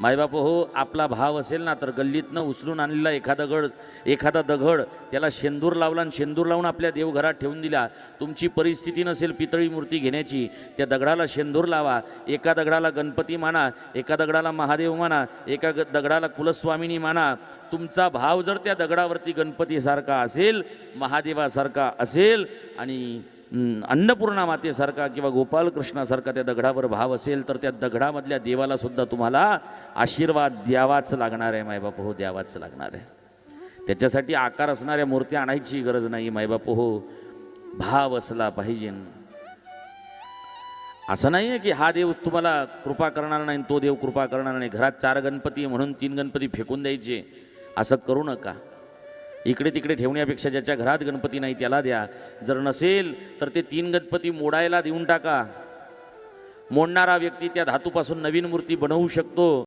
मायबाप हो आपला भाव असेल ना तर गल्लीतनं उचलून आणलेला एखादा गड एखादा दगड त्याला शेंदूर लावला आणि शेंदूर लावून आपल्या देवघरात ठेवून दिला. तुमची परिस्थिती नसेल पितळी मूर्ती घेण्याची त्या दगडाला शेंदूर लावा. एका दगडाला गणपती माना एका दगडाला महादेव माना एका दगडाला कुलस्वामिनी माना. तुमचा भाव जर त्या दगडावरती गणपतीसारखा असेल महादेवासारखा असेल आणि अन्नपूर्णा मातेसारखा किंवा गोपालकृष्णासारखा त्या दगडावर भाव असेल तर त्या दगडामधल्या देवाला सुद्धा तुम्हाला आशीर्वाद द्यावाच लागणार आहे मायबाप हो द्यावाच लागणार आहे. त्याच्यासाठी आकार असणाऱ्या मूर्त्या आणायची गरज नाही मायबाप हो. भाव असला पाहिजे. असं नाही आहे की हा देव तुम्हाला कृपा करणार नाही तो देव कृपा करणार नाही. घरात चार गणपती म्हणून तीन गणपती फेकून द्यायचे. असं करू नका. इकडे तिकडे ठेवण्यापेक्षा ज्याच्या घरात गणपती नाही त्याला द्या. जर नसेल तर ते तीन गणपती मोडायला देऊन टाका. मोडणारा व्यक्ती त्या धातूपासून नवीन मूर्ती बनवू शकतो.